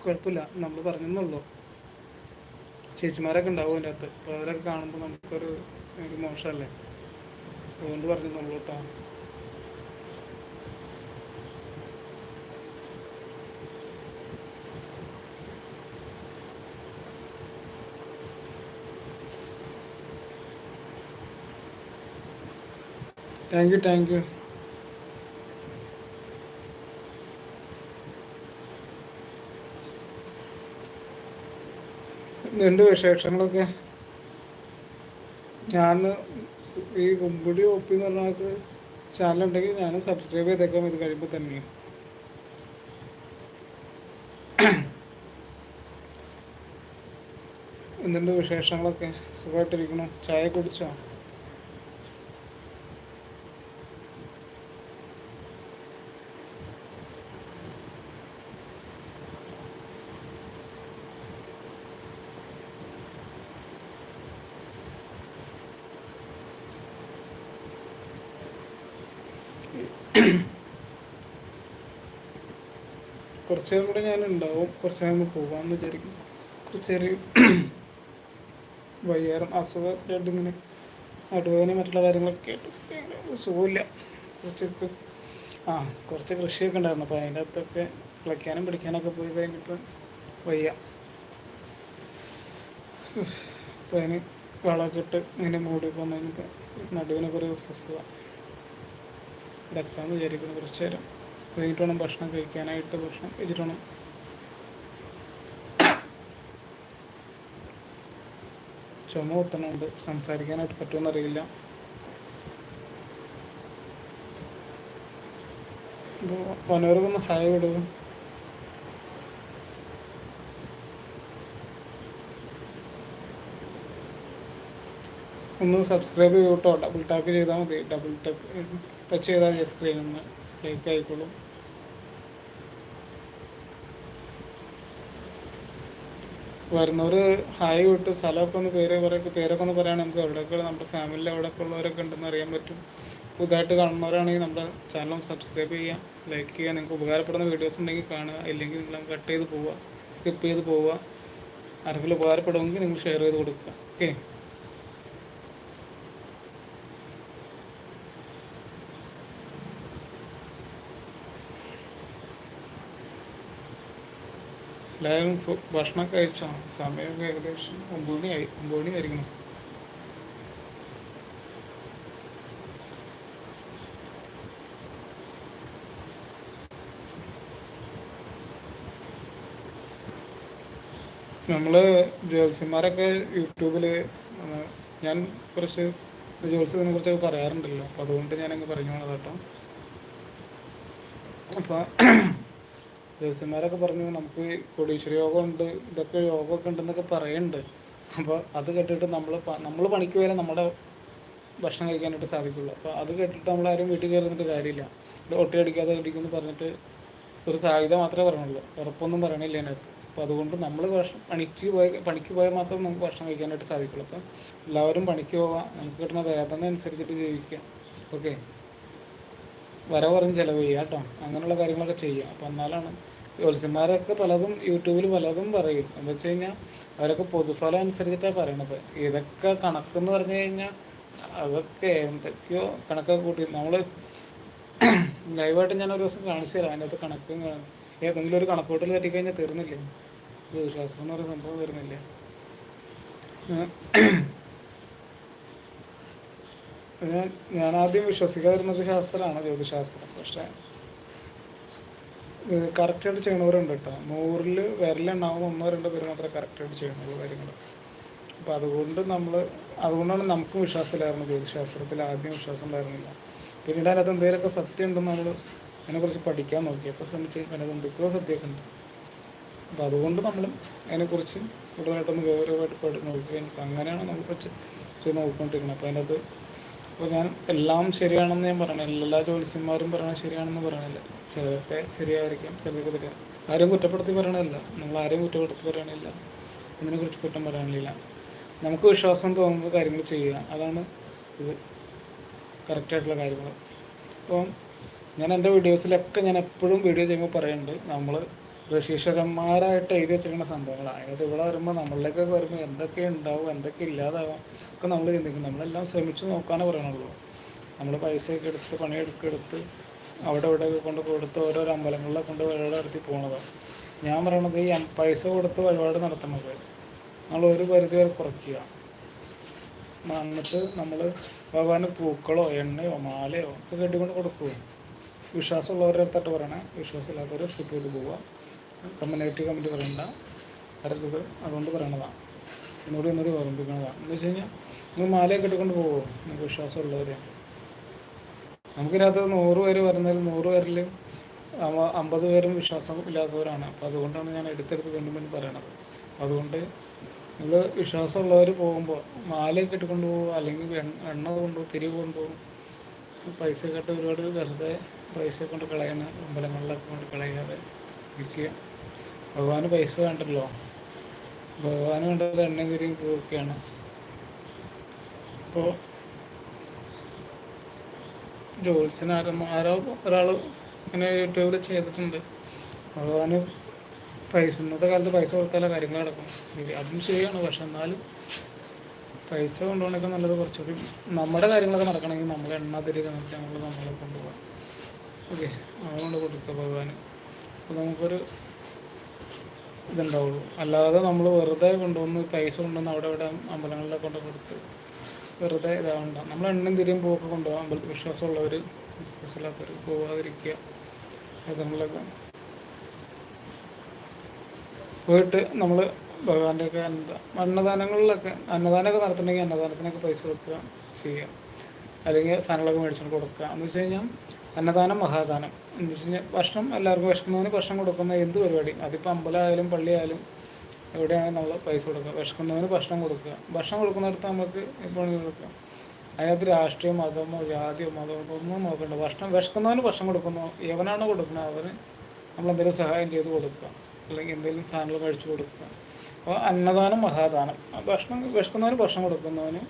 Speaker 1: കുഴപ്പമില്ല. നമ്മൾ പറഞ്ഞെന്നുള്ളൂ ചേച്ചിമാരൊക്കെ ഉണ്ടാവും അതിന്റെ അകത്ത്. അപ്പോൾ അവരൊക്കെ കാണുമ്പോൾ നമുക്കൊരു ഒരു മോശമല്ലേ? അതുകൊണ്ട് പറഞ്ഞെന്നുള്ളൂ കേട്ടോ താങ്ക് യു താങ്ക് യു എന്തുണ്ട് വിശേഷങ്ങളൊക്കെ? ഞാൻ ഈ കുമ്പിടി ഒപ്പി എന്ന് പറഞ്ഞാൽ ചാനൽ ഉണ്ടെങ്കിൽ ഞാൻ സബ്സ്ക്രൈബ് ചെയ്തേക്കാം. ഇത് കഴിയുമ്പോൾ തന്നെയും എന്തുണ്ട് വിശേഷങ്ങളൊക്കെ? സുഖമായിട്ടിരിക്കണം ചായ കുടിച്ചോ? കുറച്ച് നേരം കൂടെ ഞാൻ ഉണ്ടാവും കുറച്ച് നേരം പോകാമെന്ന് വിചാരിക്കും. കുറച്ച് നേരം വയ്യാറും അസുഖമായിട്ട് ഇങ്ങനെ നടുവേദന മറ്റുള്ള കാര്യങ്ങളൊക്കെ ആയിട്ട് സുഖമില്ല. കുറച്ച് ആ കുറച്ച് കൃഷിയൊക്കെ ഉണ്ടായിരുന്നു. അപ്പോൾ അതിന്റെ അകത്തൊക്കെ വിളയ്ക്കാനും പിടിക്കാനൊക്കെ പോയി കഴിഞ്ഞപ്പോൾ വയ്യ. അപ്പോൾ അതിന് വളമൊക്കെ ഇട്ട് ഇങ്ങനെ മൂടി പോകുന്നതിനൊക്കെ നടുവിനൊക്കെ ഒരു അസ്വസ്ഥത. കിടക്കാമെന്ന് വിചാരിക്കുന്നു കുറച്ച് നേരം കഴിഞ്ഞിട്ട് വേണം ഭക്ഷണം കഴിക്കാനായിട്ട് ഭക്ഷണം കഴിച്ചിട്ട് വേണം ചുമ കുത്തണമുണ്ട്. സംസാരിക്കാനായിട്ട് പറ്റുമെന്നറിയില്ല. മനോരമൊന്ന് ഹായ് വിടുക ഒന്ന് സബ്സ്ക്രൈബ് ചെയ്തോട്ടോ ഡബിൾ ടാപ്പ് ചെയ്താൽ മതി. ഡബിൾ ടാപ്പ് ടച്ച് ചെയ്താൽ സ്ക്രീനിൽ നിന്ന്. ലൈക്ക് ആയിക്കോളും. വരുന്നവർ ഹായ് വിട്ട് സ്ഥലമൊക്കെ ഒന്ന് പേര് പറയൊക്കെ പേരൊക്കെ ഒന്ന് പറയുകയാണെങ്കിൽ നമുക്ക് എവിടെയൊക്കെ നമ്മുടെ ഫാമിലി എവിടെയൊക്കെ ഉള്ളവരൊക്കെ ഉണ്ടെന്ന് അറിയാൻ പറ്റും. പുതുതായിട്ട് കാണുന്നവരാണെങ്കിൽ നമ്മുടെ ചാനൽ സബ്സ്ക്രൈബ് ചെയ്യുക ലൈക്ക് ചെയ്യുക. നിങ്ങൾക്ക് ഉപകാരപ്പെടുന്ന വീഡിയോസ് ഉണ്ടെങ്കിൽ കാണുക. ഇല്ലെങ്കിൽ നിങ്ങൾ കട്ട് ചെയ്ത് പോവുക സ്കിപ്പ് ചെയ്ത് പോവുക. ആർക്കെങ്കിലും ഉപകാരപ്പെടുമെങ്കിൽ നിങ്ങൾ ഷെയർ ചെയ്ത് കൊടുക്കുക. ഓക്കെ എല്ലാവരും ഭക്ഷണം കഴിച്ചോ? സമയം ഏകദേശം ഒമ്പത് മണിയായി ഒമ്പത് മണി ആയിരിക്കണം നമ്മൾ ജ്യോത്സ്യന്മാരൊക്കെ യൂട്യൂബിൽ ഞാൻ കുറച്ച് ജ്യോത്സ്യത്തിനെ കുറിച്ചൊക്കെ പറയാറുണ്ടല്ലോ. അപ്പൊ അതുകൊണ്ട് ഞാനങ്ങ് പറഞ്ഞു കേട്ടോ അപ്പോൾ ജ്യോത്സ്യന്മാരൊക്കെ പറഞ്ഞു നമുക്ക് കൊടീശ്വര യോഗം ഉണ്ട് ഇതൊക്കെ യോഗമൊക്കെ ഉണ്ടെന്നൊക്കെ പറയുന്നുണ്ട് അപ്പോൾ അത് കേട്ടിട്ട് നമ്മൾ നമ്മൾ പണിക്ക് വരെ നമ്മുടെ ഭക്ഷണം കഴിക്കാനായിട്ട് സാധിക്കുള്ളൂ. അപ്പോൾ അത് കേട്ടിട്ട് നമ്മൾ ആരും വീട്ടിൽ കയറുന്നിട്ട് കാര്യമില്ല. ഒട്ടി അടിക്കാതെ അടിക്കുമെന്ന് പറഞ്ഞിട്ട് ഒരു സാധ്യത മാത്രമേ പറഞ്ഞുള്ളൂ. ഉറപ്പൊന്നും പറയണില്ല അതിനകത്ത് അപ്പോൾ അതുകൊണ്ട് നമ്മൾ ഭക്ഷണം പണിക്ക് പോയ പണിക്ക് പോയാൽ മാത്രം നമുക്ക് ഭക്ഷണം കഴിക്കാനായിട്ട് സാധിക്കുള്ളൂ. അപ്പം എല്ലാവരും പണിക്ക് പോവാം നമുക്ക് കിട്ടുന്ന വേദന അനുസരിച്ചിട്ട് ജീവിക്കുക ഓക്കെ? വര കുറഞ്ഞ് ചിലവ് ചെയ്യുക കേട്ടോ. അങ്ങനെയുള്ള കാര്യങ്ങളൊക്കെ ചെയ്യുക. അപ്പം എന്നാലാണ് ജോത്സ്യന്മാരൊക്കെ പലതും യൂട്യൂബിൽ പലതും പറയും. എന്ന് വെച്ച് കഴിഞ്ഞാൽ അവരൊക്കെ പൊതുഫലം അനുസരിച്ചിട്ടാണ് പറയണത്. ഇതൊക്കെ കണക്കെന്ന് പറഞ്ഞു കഴിഞ്ഞാൽ അതൊക്കെ എന്തൊക്കെയോ കണക്കൊക്കെ കൂട്ടി. നമ്മൾ ലൈവായിട്ട് ഞാൻ ഒരു ദിവസം കാണിച്ചു തരാം. അതിനകത്ത് കണക്കും ഏതെങ്കിലും ഒരു കണക്കൂട്ടൽ തട്ടിക്കഴിഞ്ഞാൽ തീർന്നില്ലേ? ജ്യോതിശാസ്ത്രം എന്ന് പറയുന്ന സംഭവം വരുന്നില്ലേ ഞാൻ ആദ്യം വിശ്വസിക്കാതിരുന്നൊരു ശാസ്ത്രമാണ് ജ്യോതിശാസ്ത്രം. പക്ഷേ കറക്റ്റായിട്ട് ചെയ്യണവരുണ്ട് കേട്ടോ. നൂറിൽ വിരലുണ്ടാവുന്ന ഒന്നോ രണ്ടോ പേര് മാത്രമേ കറക്റ്റായിട്ട് ചെയ്യണുള്ളൂ കാര്യങ്ങൾ അപ്പോൾ അതുകൊണ്ട് നമ്മൾ അതുകൊണ്ടാണ് നമുക്കും വിശ്വാസമില്ലായിരുന്നു ജ്യോതിശാസ്ത്രത്തിൽ ആദ്യം വിശ്വാസം ഉണ്ടായിരുന്നില്ല പിന്നീട് അതിനകത്ത് എന്തെങ്കിലുമൊക്കെ സത്യം ഉണ്ടെന്ന് നമ്മൾ അതിനെക്കുറിച്ച് പഠിക്കാൻ നോക്കി അപ്പോൾ ശ്രമിച്ച് അതിനകത്ത് എന്തൊക്കെയോ സത്യമൊക്കെ ഉണ്ട്. അപ്പോൾ അതുകൊണ്ട് നമ്മൾ അതിനെക്കുറിച്ച് കൂടുതലായിട്ടൊന്ന് ഗൗരവമായിട്ട് പഠി നോക്കി അങ്ങനെയാണ് നമ്മൾ ചെയ്ത് നോക്കിക്കൊണ്ടിരിക്കുന്നത്. അപ്പോൾ അതിനകത്ത് അപ്പോൾ ഞാൻ എല്ലാം ശരിയാണെന്ന് ഞാൻ പറയണില്ല. എല്ലാ ജ്യോത്സ്യന്മാരും പറയണത് ശരിയാണെന്ന് പറയണില്ല. ചിലരൊക്കെ ശരിയായിരിക്കും ചിലർക്ക് തെറ്റാം. ആരും കുറ്റപ്പെടുത്തി പറയണതല്ല. നമ്മൾ ആരെയും കുറ്റപ്പെടുത്തി പറയണില്ല. അതിനെക്കുറിച്ച് കുറ്റം പറയണില്ല നമുക്ക് വിശ്വാസം തോന്നുന്ന കാര്യങ്ങൾ ചെയ്യുക. അതാണ് ഇത് കറക്റ്റായിട്ടുള്ള കാര്യങ്ങൾ. അപ്പം ഞാൻ എന്റെ വീഡിയോസിലൊക്കെ ഞാൻ എപ്പോഴും വീഡിയോ ചെയ്യുമ്പോൾ പറയുന്നുണ്ട് നമ്മൾ ഋഷീശ്വരന്മാരായിട്ട് എഴുതി വെച്ചിരിക്കുന്ന സംഭവങ്ങളാണ് അതായത് ഇവിടെ വരുമ്പോൾ നമ്മളിലേക്കൊക്കെ വരുമ്പോൾ എന്തൊക്കെ ഉണ്ടാവും എന്തൊക്കെ ഇല്ലാതാവാം ഒക്കെ നമ്മൾ ചിന്തിക്കും. നമ്മളെല്ലാം ശ്രമിച്ചു നോക്കാനേ പറയണുള്ളൂ. നമ്മൾ പൈസയൊക്കെ എടുത്ത് പണിയെടുക്കെ എടുത്ത് അവിടെ ഇവിടെയൊക്കെ കൊണ്ട് കൊടുത്ത് ഓരോരോ അമ്പലങ്ങളിലൊക്കെ കൊണ്ട് വഴിപാട് നടത്തി പോണതാണ് ഞാൻ പറയണത് ഈ പൈസ കൊടുത്ത് വഴിപാട് നടത്തുന്നത് നമ്മൾ ഒരു പരിധി വരെ കുറയ്ക്കുക. എന്നിട്ട് നമ്മൾ ഭഗവാന് പൂക്കളോ എണ്ണയോ മാലയോ ഒക്കെ കെട്ടിക്കൊണ്ട് കൊടുക്കുക. വിശ്വാസമുള്ളവരുടെ അടുത്തായിട്ട് പറയണേ. വിശ്വാസമില്ലാത്തവർ സ്കിപ്പ് ചെയ്ത് പോവുക. കമ്മ്യൂണിറ്റി കമ്മിറ്റി പറയണ്ട. അതുകൊണ്ട് പറയണതാണ് എന്നോട് എന്നോട് ഓർമ്മിപ്പിക്കണതാണ് എന്ന് വെച്ച് കഴിഞ്ഞാൽ നിങ്ങൾ മാലയൊക്കെ ഇട്ടുകൊണ്ട് പോകുമോ നിങ്ങൾക്ക് വിശ്വാസമുള്ളവരെയാണ് നമുക്കിതിനകത്ത് നൂറ് പേര് വരുന്നതിൽ നൂറ് പേരിൽ അമ്പ- അമ്പത് പേരും വിശ്വാസം ഇല്ലാത്തവരാണ്. അപ്പോൾ അതുകൊണ്ടാണ് ഞാൻ എടുത്തെടുത്ത് വീണ്ടും വീണ്ടും പറയണത്. അതുകൊണ്ട് നിങ്ങൾ വിശ്വാസമുള്ളവർ പോകുമ്പോൾ മാലയൊക്കെ ഇട്ടുകൊണ്ട് പോകും അല്ലെങ്കിൽ എണ്ണ കൊണ്ടുപോകും തിരി കൊണ്ടുപോകും പൈസ കേട്ട് ഒരുപാട് വെറുതെ പൈസ കൊണ്ട് കളയണ അമ്പലങ്ങളിലൊക്കെ കൊണ്ട് കളയാതെ ഇരിക്കുക. ഭഗവാന് പൈസ വേണ്ടല്ലോ. ഭഗവാന് വേണ്ടത് എണ്ണയും തിരിയും പോവുകയാണ് അപ്പോൾ ജോത്സ്യൻ ആരോ ആരോ ഒരാൾ ഇങ്ങനെ യൂട്യൂബിൽ ചെയ്തിട്ടുണ്ട്. ഭഗവാന് പൈസ ഇന്നത്തെ കാലത്ത് പൈസ കൊടുത്താലേ കാര്യങ്ങൾ നടക്കും. ശരി അതും ശരിയാണ്. പക്ഷെ എന്നാലും പൈസ കൊണ്ടുപോകണേക്കാൾ നല്ലത് കുറച്ചുകൂടി നമ്മുടെ കാര്യങ്ങളൊക്കെ നടക്കണമെങ്കിൽ നമ്മൾ എണ്ണ തിരികെ നിർത്തി നമ്മൾ നമ്മളെ കൊണ്ടുപോകാം. ഓക്കെ അതുകൊണ്ട് കൊടുക്കുക ഭഗവാന്. അപ്പോൾ നമുക്കൊരു ഇതുണ്ടാവുള്ളൂ. അല്ലാതെ നമ്മൾ വെറുതെ കൊണ്ടുവന്ന് പൈസ കൊണ്ടുവന്ന് അവിടെ ഇവിടെ അമ്പലങ്ങളിലൊക്കെ കൊണ്ട് കൊടുത്ത് വെറുതെ ഇതാവണ്ട. നമ്മൾ എണ്ണം തിരിയും പോക്ക് കൊണ്ടുപോകാം അമ്പലത്തിൽ വിശ്വാസമുള്ളവർ വിശ്വാസമില്ലാത്തവർ പോകാതിരിക്കുക അതിനുള്ളൊക്കെ പോയിട്ട് നമ്മൾ ഭഗവാന്റെയൊക്കെ അന്നദാ അന്നദാനങ്ങളിലൊക്കെ അന്നദാനമൊക്കെ നടത്തണമെങ്കിൽ അന്നദാനത്തിനൊക്കെ പൈസ കൊടുക്കുക ചെയ്യുക അല്ലെങ്കിൽ സാധനങ്ങളൊക്കെ മേടിച്ചുകൊണ്ട് കൊടുക്കുക. എന്ന് വെച്ച് കഴിഞ്ഞാൽ അന്നദാനം മഹാദാനം. എന്ന് വെച്ച് കഴിഞ്ഞാൽ ഭക്ഷണം എല്ലാവർക്കും വിശക്കുന്നതിന് ഭക്ഷണം കൊടുക്കുന്ന എന്ത് പരിപാടി? അതിപ്പോൾ അമ്പലമായാലും പള്ളിയായാലും എവിടെയാണ് നമ്മൾ പൈസ കൊടുക്കുക. വിശക്കുന്നവന് ഭക്ഷണം കൊടുക്കുക. ഭക്ഷണം കൊടുക്കുന്നിടത്ത് നമുക്ക് എപ്പോഴും കൊടുക്കുക. അതിനകത്ത് രാഷ്ട്രീയ മതമോ ജാതിയോ മതമോ ഒന്നും നോക്കണ്ട. ഭക്ഷണം വിശക്കുന്നവന് ഭക്ഷണം കൊടുക്കുന്നു. എവനാണോ കൊടുക്കുന്നത്. അവന് നമ്മൾ എന്തെങ്കിലും സഹായം ചെയ്ത് കൊടുക്കുക. അല്ലെങ്കിൽ എന്തെങ്കിലും സാധനങ്ങൾ കഴിച്ചു കൊടുക്കുക. അപ്പോൾ അന്നദാനം മഹാദാനം. ഭക്ഷണം വിശക്കുന്നവന് ഭക്ഷണം കൊടുക്കുന്നവന്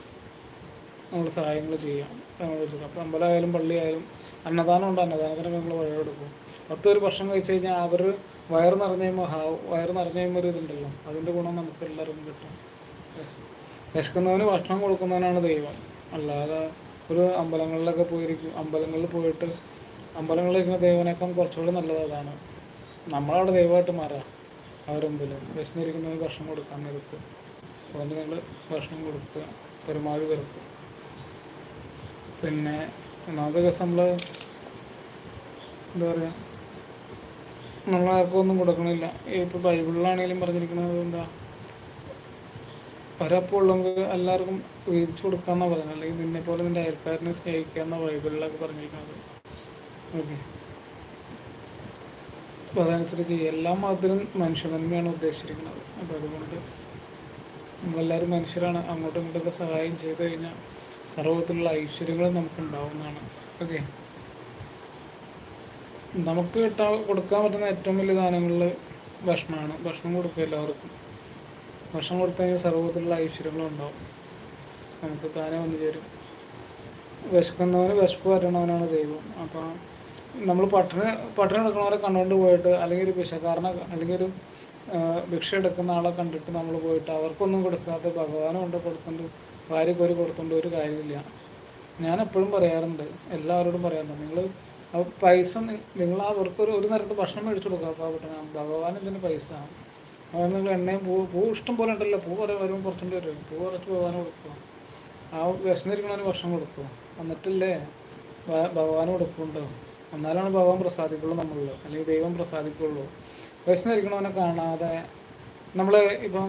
Speaker 1: നമ്മൾ സഹായങ്ങൾ ചെയ്യാം. നമ്മൾ അപ്പോൾ അമ്പലമായാലും പള്ളിയായാലും അന്നദാനം ഉണ്ട്. അന്നദാനത്തിന് നമ്മൾ വഴി കൊടുക്കും പത്ത് ഒരു ഭക്ഷണം കഴിച്ചു കഴിഞ്ഞാൽ അവർ വയറ് നിറഞ്ഞ വയറ് നിറഞ്ഞ ഒരു ഇതുണ്ടല്ലോ. അതിന്റെ ഗുണം നമുക്ക് എല്ലാവർക്കും കിട്ടും. വിശക്കുന്നവന് ഭക്ഷണം കൊടുക്കുന്നവനാണ് ദൈവം. അല്ലാതെ ഒരു അമ്പലങ്ങളിലൊക്കെ പോയിരിക്കും അമ്പലങ്ങളിൽ പോയിട്ട് അമ്പലങ്ങളിലിരിക്കുന്ന ദൈവനേക്കാൾ കുറച്ചുകൂടി നല്ലത് അതാണ്. നമ്മളവിടെ ദൈവമായിട്ട് മാറാം അവരെന്തിൽ വിശന്നിരിക്കുന്നവന് ഭക്ഷണം കൊടുക്കാൻ നിർത്തും അതുകൊണ്ട് നിങ്ങൾ ഭക്ഷണം കൊടുക്കുക പരമാവധി കൊടുക്കുക പിന്നെ ഒന്നാമത്തെ ദിവസം നമ്മൾ എന്താ പറയുക നമ്മൾ ആർക്കും ഒന്നും കൊടുക്കണില്ല. ഇപ്പോൾ ബൈബിളിലാണെങ്കിലും പറഞ്ഞിരിക്കുന്നത് എന്താ? ഒരപ്പുള്ളെങ്കിൽ എല്ലാവർക്കും വീതിച്ചു കൊടുക്കാമെന്നാണ് പറയുന്നത് അല്ലെങ്കിൽ നിന്നെ പോലെ നിന്റെ അയൽക്കാരനെ സ്നേഹിക്കാന്ന ബൈബിളിലൊക്കെ പറഞ്ഞിരിക്കുന്നത്. ഓക്കെ. അപ്പോൾ അതനുസരിച്ച് എല്ലാ മതത്തിലും മനുഷ്യനന്മയാണ് ഉദ്ദേശിച്ചിരിക്കുന്നത്. അപ്പോൾ അതുകൊണ്ട് നമ്മളെല്ലാവരും മനുഷ്യരാണ്. അങ്ങോട്ടും ഇങ്ങോട്ടൊക്കെ സഹായം ചെയ്തു കഴിഞ്ഞാൽ സർവത്തിലുള്ള ഐശ്വര്യങ്ങളും നമുക്ക് ഉണ്ടാവുന്നതാണ് ഓക്കെ. നമുക്ക് കിട്ടാ കൊടുക്കാൻ പറ്റുന്ന ഏറ്റവും വലിയ ദാനങ്ങളിൽ ഭക്ഷണമാണ്. ഭക്ഷണം കൊടുക്കുക എല്ലാവർക്കും. ഭക്ഷണം കൊടുത്തു കഴിഞ്ഞാൽ സർവത്തിലുള്ള ഐശ്വര്യങ്ങളും ഉണ്ടാവും നമുക്ക് താനെ വന്നു ചേരും. വിശക്കുന്നവന് വിശപ്പ് വരണവനാണ് ദൈവം. അപ്പോൾ നമ്മൾ പട്ടിണി പട്ടിണി എടുക്കുന്നവരെ കണ്ടുകൊണ്ട് പോയിട്ട് അല്ലെങ്കിൽ ഒരു പിശക്കാരനെ അല്ലെങ്കിൽ ഒരു ഭിക്ഷ എടുക്കുന്ന ആളെ കണ്ടിട്ട് നമ്മൾ പോയിട്ട് അവർക്കൊന്നും കൊടുക്കാതെ ഭഗവാനും കൊണ്ട് കൊടുത്തുണ്ട് ഭാര്യയ്ക്ക് ഒരു കൊടുത്തുകൊണ്ട് ഒരു കാര്യമില്ല ഞാൻ എപ്പോഴും പറയാറുണ്ട്. എല്ലാവരോടും പറയാറുണ്ട്. നിങ്ങൾ പൈസ നിങ്ങൾ അവർക്കൊരു ഒരു നേരത്തെ ഭക്ഷണം മേടിച്ചു കൊടുക്കുക പെട്ടെന്ന് ഭഗവാൻ ഇതിന് പൈസ. അത് നിങ്ങൾ എണ്ണയും പൂ പൂ ഇഷ്ടം പോലെ ഉണ്ടല്ലോ. പൂ കുറേ വരുമ്പോൾ കുറച്ചുകൊണ്ട് വരും. പൂ കുറച്ച് ഭഗവാൻ കൊടുക്കുക ആ വിശന്നിരിക്കണവന് ഭക്ഷണം കൊടുക്കുക എന്നിട്ടല്ലേ ഭഗവാൻ കൊടുക്കുന്നുണ്ടോ? എന്നാലാണ് ഭഗവാൻ പ്രസാദിക്കുള്ളൂ നമ്മളിൽ അല്ലെങ്കിൽ ദൈവം പ്രസാദിക്കുള്ളൂ. വിശന്നിരിക്കണവനെ കാണാതെ നമ്മൾ ഇപ്പം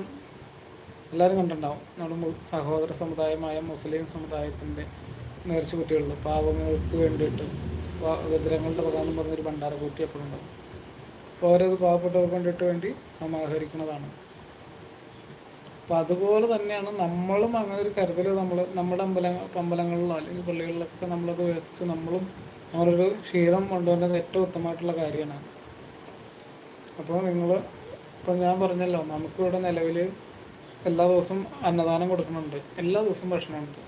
Speaker 1: എല്ലാവരും കണ്ടിട്ടുണ്ടാവും. നമ്മുടെ സഹോദര സമുദായമായ മുസ്ലിം സമുദായത്തിന്റെ നേർച്ച കുട്ടികളിൽ പാവങ്ങൾക്ക് വേണ്ടിയിട്ട്. ഗദ്രങ്ങളുടെ പ്രധാനം പറഞ്ഞൊരു ഭണ്ഡാരക്കൂട്ടി എപ്പോഴും ഉണ്ടാവും അപ്പോൾ അവരത് പാവപ്പെട്ടവർക്ക് വേണ്ടിയിട്ട് വേണ്ടി സമാഹരിക്കുന്നതാണ്. അപ്പം അതുപോലെ തന്നെയാണ് നമ്മളും അങ്ങനെ ഒരു കരുതൽ നമ്മൾ നമ്മുടെ അമ്പല അമ്പലങ്ങളിലോ അല്ലെങ്കിൽ പള്ളികളിലൊക്കെ നമ്മളത് വെച്ച് നമ്മളും നമ്മളൊരു ശീലം കൊണ്ടുവരുന്നത് ഏറ്റവും ഉത്തമമായിട്ടുള്ള കാര്യമാണ്. അപ്പോൾ നിങ്ങൾ ഇപ്പം ഞാൻ പറഞ്ഞല്ലോ നമുക്കിവിടെ നിലവിൽ എല്ലാ ദിവസവും അന്നദാനം കൊടുക്കുന്നുണ്ട്. എല്ലാ ദിവസവും ഭക്ഷണമുണ്ട്.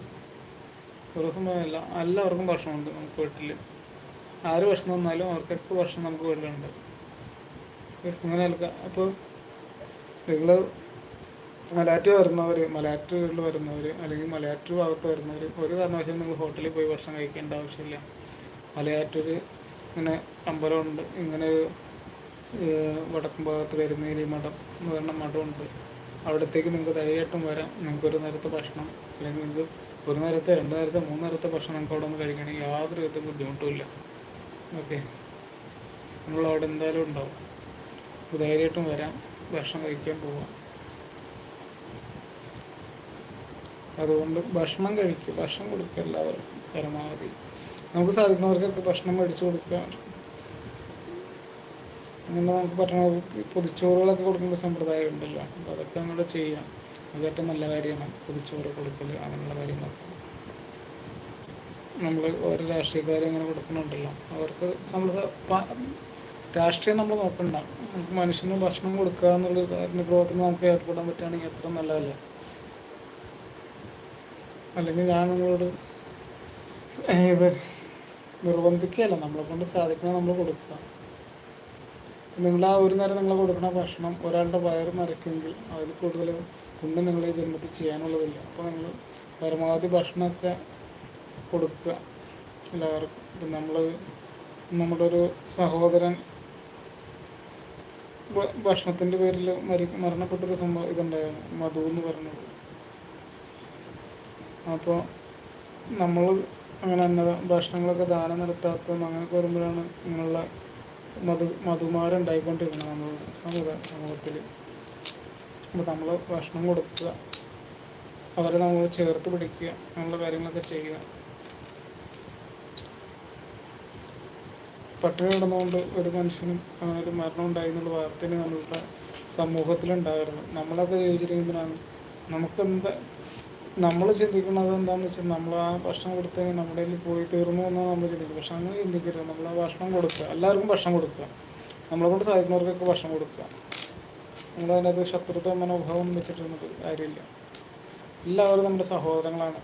Speaker 1: ഒരു ദിവസം പോയല്ല എല്ലാവർക്കും ഭക്ഷണമുണ്ട് നമുക്ക് വീട്ടിൽ ആര് വർഷം തന്നാലും എട്ട് വർഷം നമുക്ക് വീട്ടിലുണ്ട് അങ്ങനെ അപ്പോൾ നിങ്ങൾ മലയാറ്റ് വരുന്നവർ മലയാറ്റിൽ വരുന്നവർ അല്ലെങ്കിൽ മലയാറ്റൂർ ഭാഗത്ത് വരുന്നവർ ഒരു കാരണവശാലും നിങ്ങൾ ഹോട്ടലിൽ പോയി ഭക്ഷണം കഴിക്കേണ്ട ആവശ്യമില്ല. മലയാറ്റൂർ ഇങ്ങനെ അമ്പലമുണ്ട്. ഇങ്ങനെ വടക്കും ഭാഗത്ത് വരുന്നതിൽ മഠം എന്ന് പറഞ്ഞ മഠമുണ്ട്. അവിടത്തേക്ക് നിങ്ങൾക്ക് ധൈര്യമായിട്ടും വരാം. നിങ്ങൾക്ക് ഒരു നേരത്തെ ഭക്ഷണം അല്ലെങ്കിൽ നിങ്ങൾക്ക് ഒരു നേരത്തെ രണ്ട് നേരത്തെ മൂന്ന് നേരത്തെ ഭക്ഷണം നിങ്ങൾക്ക് അവിടെ നിന്ന് കഴിക്കണമെങ്കിൽ യാതൊരു വിധത്തിൽ ബുദ്ധിമുട്ടുമില്ല ഓക്കെ. നമ്മൾ അവിടെ എന്തായാലും ഉണ്ടാവും. ധൈര്യമായിട്ടും വരാം. ഭക്ഷണം കഴിക്കാൻ പോവാം. അതുകൊണ്ട് ഭക്ഷണം കഴിക്കുക ഭക്ഷണം കൊടുക്കുക എല്ലാവരും പരമാവധി. നമുക്ക് സാധിക്കുന്നവർക്കൊക്കെ ഭക്ഷണം മേടിച്ചു കൊടുക്കുക. അങ്ങനെ നമുക്ക് പറ്റണ പൊതിച്ചോറുകളൊക്കെ കൊടുക്കേണ്ട സമ്പ്രദായം ഉണ്ടല്ലോ. അപ്പോൾ അതൊക്കെ നമ്മൾ ചെയ്യാം. അത് ഏറ്റവും നല്ല കാര്യമാണ്. പൊതിച്ചോറ് കൊടുക്കൽ അങ്ങനെയുള്ള കാര്യങ്ങളൊക്കെ. നമ്മൾ ഓരോ രാഷ്ട്രീയക്കാരെ ഇങ്ങനെ കൊടുക്കുന്നുണ്ടല്ലോ. അവർക്ക് നമ്മൾ രാഷ്ട്രീയം നമ്മൾ നോക്കണ്ട. നമുക്ക് മനുഷ്യന് ഭക്ഷണം കൊടുക്കുക എന്നുള്ള കാര്യ പ്രവർത്തനം നമുക്ക് ഏർപ്പെടാൻ പറ്റുകയാണെങ്കിൽ എത്ര നല്ലതല്ലേ. അല്ലെങ്കിൽ ഞാൻ നിങ്ങളോട് ഇത് നിർബന്ധിക്കുകയല്ല. നമ്മളെ കൊണ്ട് സാധിക്കണ നമ്മൾ കൊടുക്കുക. നിങ്ങൾ ആ ഒരു നേരം നിങ്ങൾ കൊടുക്കുന്ന ഭക്ഷണം ഒരാളുടെ വയറ് നിറയ്ക്കുമെങ്കിൽ അതിൽ കൂടുതൽ ഒന്നും നിങ്ങൾ ജന്മത്തിൽ ചെയ്യാനുള്ളതില്ല. അപ്പോൾ നിങ്ങൾ പരമാവധി ഭക്ഷണമൊക്കെ കൊടുക്കുക. എല്ലാവർക്കും. ഇപ്പം നമ്മൾ നമ്മുടെ ഒരു സഹോദരൻ ഭക്ഷണത്തിന്റെ പേരിൽ മരി മരണപ്പെട്ടൊരു സംഭവം ഇതുണ്ടായിരുന്നു. മധു എന്ന് പറഞ്ഞത്. അപ്പോൾ നമ്മൾ അങ്ങനെ അന്ന ഭക്ഷണങ്ങളൊക്കെ ദാനം നടത്താത്തതും അങ്ങനെയൊക്കെ വരുമ്പോഴാണ് ഇങ്ങനെയുള്ള മധു മധുമാരുണ്ടായിക്കൊണ്ടിരിക്കുന്നത് നമ്മൾ സമുദായ സമൂഹത്തിൽ അപ്പോൾ നമ്മൾ ഭക്ഷണം കൊടുക്കുക. അവരെ നമ്മൾ ചേർത്ത് പിടിക്കുക. അങ്ങനെയുള്ള കാര്യങ്ങളൊക്കെ ചെയ്യുക. പട്ടിണി കിടന്നുകൊണ്ട് ഒരു മനുഷ്യനും ഒരു മരണം ഉണ്ടായി എന്നുള്ള വാർത്തയാണ് നമ്മളുടെ സമൂഹത്തിലുണ്ടായിരുന്നു നമ്മളൊക്കെ നമുക്ക് നമുക്കെന്താ നമ്മൾ ചിന്തിക്കുന്നത് എന്താണെന്ന് വെച്ചാൽ നമ്മൾ ആ ഭക്ഷണം കൊടുത്ത് നമ്മുടെ കയ്യിൽ പോയി തീർന്നു എന്നാണ് നമ്മൾ ചിന്തിക്കുന്നത്. പക്ഷെ അങ്ങനെ ചിന്തിക്കരുത്. നമ്മൾ ആ ഭക്ഷണം കൊടുക്കുക. എല്ലാവർക്കും ഭക്ഷണം കൊടുക്കുക. നമ്മളെ കൊണ്ട് സാധിക്കുന്നവർക്കൊക്കെ ഭക്ഷണം കൊടുക്കുക. നമ്മൾ അതിനകത്ത് ശത്രുത്വ മനോഭാവം വെച്ചിട്ടൊന്നും കാര്യമില്ല. എല്ലാവരും നമ്മുടെ സഹോദരങ്ങളാണ്.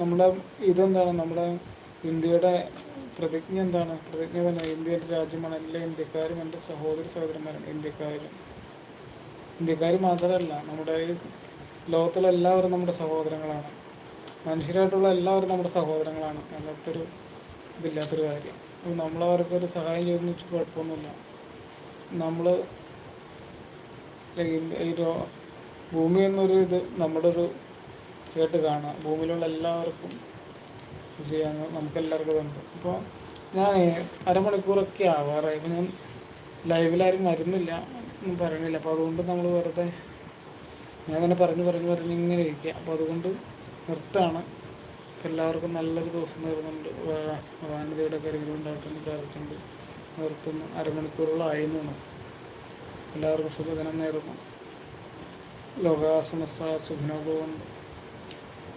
Speaker 1: നമ്മുടെ ഇതെന്താണ്? നമ്മുടെ ഇന്ത്യയുടെ പ്രതിജ്ഞ എന്താണ്? പ്രതിജ്ഞ തന്നെ ഇന്ത്യയുടെ രാജ്യമാണ്. എല്ലാ ഇന്ത്യക്കാരും എന്റെ സഹോദര സഹോദരന്മാരാണ്. ഇന്ത്യക്കാരും. ഇന്ത്യക്കാർ മാത്രമല്ല നമ്മുടെ ഈ ലോകത്തുള്ള എല്ലാവരും നമ്മുടെ സഹോദരങ്ങളാണ്. മനുഷ്യരായിട്ടുള്ള എല്ലാവരും നമ്മുടെ സഹോദരങ്ങളാണ്. അല്ലാത്തൊരു ഇതില്ലാത്തൊരു കാര്യം. നമ്മളവർക്കൊരു സഹായം ചെയ്തെന്ന് വെച്ചാൽ കുഴപ്പമൊന്നുമില്ല. നമ്മൾ ഈ ഭൂമി എന്നൊരു ഇത് നമ്മുടെ ഒരു കേട്ട് കാണുക. ഭൂമിയിലുള്ള എല്ലാവർക്കും ചെയ്യാൻ നമുക്ക് എല്ലാവർക്കും ഇതുണ്ട്. അപ്പോൾ ഞാൻ അരമണിക്കൂറൊക്കെ ആവാറായി. ഇപ്പം ഞാൻ ലൈവിലാരും വരുന്നില്ല ഒന്നും പറയണില്ല അപ്പോൾ അതുകൊണ്ട് നമ്മൾ വെറുതെ ഞാൻ തന്നെ പറഞ്ഞു പറഞ്ഞു പറഞ്ഞ് ഇങ്ങനെ ഇരിക്കുക അപ്പോൾ അതുകൊണ്ട് നിർത്താണ്. എല്ലാവർക്കും നല്ലൊരു ദിവസം നേരുന്നുണ്ട് വാനതിയുടെ കരുതലുണ്ടായിട്ടുണ്ട് പ്രാർത്ഥിച്ചുണ്ട് നിർത്തുന്നു. അരമണിക്കൂറുകളായി എല്ലാവർക്കും സുഖദിനം നേരുന്നു. ലോകാസമസ സുഖിനോഭവന്ത്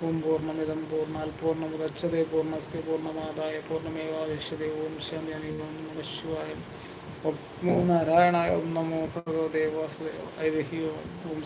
Speaker 1: ഓം പൂർണമിതം പൂർണാൽ പൂർണമുദച്ഛതേ പൂർണസ്യ പൂർണമാതായ പൂർണമേവാവശ്യതേ. ഓം ശാന്തി ഓം നമശിവായ ഓം നാരായണായ ഓം നമോ ഭഗവദേവാസുദേവ വാസുദേവ ഐതിഹ്യോ ഓം.